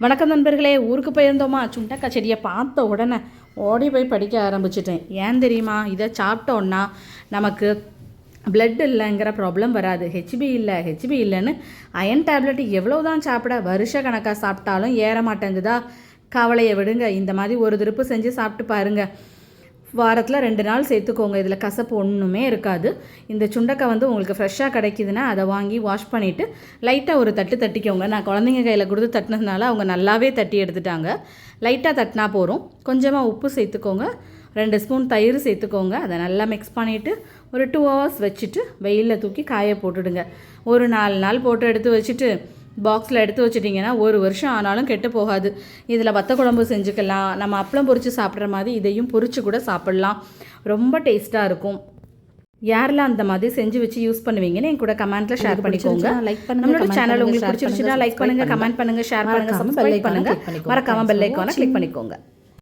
வணக்கம் நண்பர்களே ஊருக்கு போயிருந்தோமா? சுண்டக்காய் செடியை பார்த்த உடனே ஓடி போய் படிக்க ஆரம்பிச்சிட்டேன். ஏன் தெரியுமா? இதை சாப்பிட்டோன்னா நமக்கு பிளட் இல்லைங்கிற ப்ராப்ளம் வராது. ஹெச்பி இல்லை ஹெச்பி இல்லைன்னு அயன் டேப்லெட் எவ்வளோ தான் சாப்பிட வருஷ கணக்காக சாப்பிட்டாலும் ஏற மாட்டேங்குதா? கவலையை விடுங்க. இந்த மாதிரி ஒரு திருப்பு செஞ்சு சாப்பிட்டு பாருங்கள் வாரத்தில் ரெண்டு நாள் சேர்த்துக்கோங்க. இதில் கசப்பு ஒன்றுமே இருக்காது. இந்த சுண்டக்காய் வந்து உங்களுக்கு ஃப்ரெஷ்ஷாக கிடைக்குதுன்னா அதை வாங்கி வாஷ் பண்ணிவிட்டு லைட்டாக ஒரு தட்டு தட்டிக்கோங்க. நான் குழந்தைங்க கையில் கொடுத்து தட்டினதுனால அவங்க நல்லாவே தட்டி எடுத்துட்டாங்க. லைட்டாக தட்டினா போகிறோம் கொஞ்சமாக உப்பு சேர்த்துக்கோங்க. ரெண்டு ஸ்பூன் தயிர் சேர்த்துக்கோங்க. அதை நல்லா மிக்ஸ் பண்ணிவிட்டு ஒரு டூ ஹவர்ஸ் வச்சுட்டு வெயிலில் தூக்கி காய போட்டுடுங்க. ஒரு நாலு நாள் போட்டு எடுத்து வச்சுட்டு பாக்ஸில் எடுத்து வச்சிட்டிங்கன்னா ஒரு வருஷம் ஆனாலும் கெட்டு போகாது இதில் வத்த குழம்பு செஞ்சுக்கலாம் நம்ம அப்பளம் பொரித்து சாப்பிட்ற மாதிரி இதையும் பொரிச்சு கூட சாப்பிட்லாம் ரொம்ப டேஸ்ட்டாக இருக்கும் யாரெல்லாம் அந்த மாதிரி செஞ்சு வச்சு யூஸ் பண்ணுவீங்கன்னு என் கூட கமெண்ட்ல ஷேர் பண்ணிக்கோங்க like பண்ணுங்க, நம்மளோட சேனல் உங்களுக்கு பிடிச்சிருச்சுன்னா லைக் பண்ணுங்க கமெண்ட் பண்ணுங்க ஷேர் பண்ணுங்க சப்ஸ்கிரைப் பண்ணுங்க. மறக்காம பெல் ஐக்கானை. கிளிக் பண்ணிக்கோங்க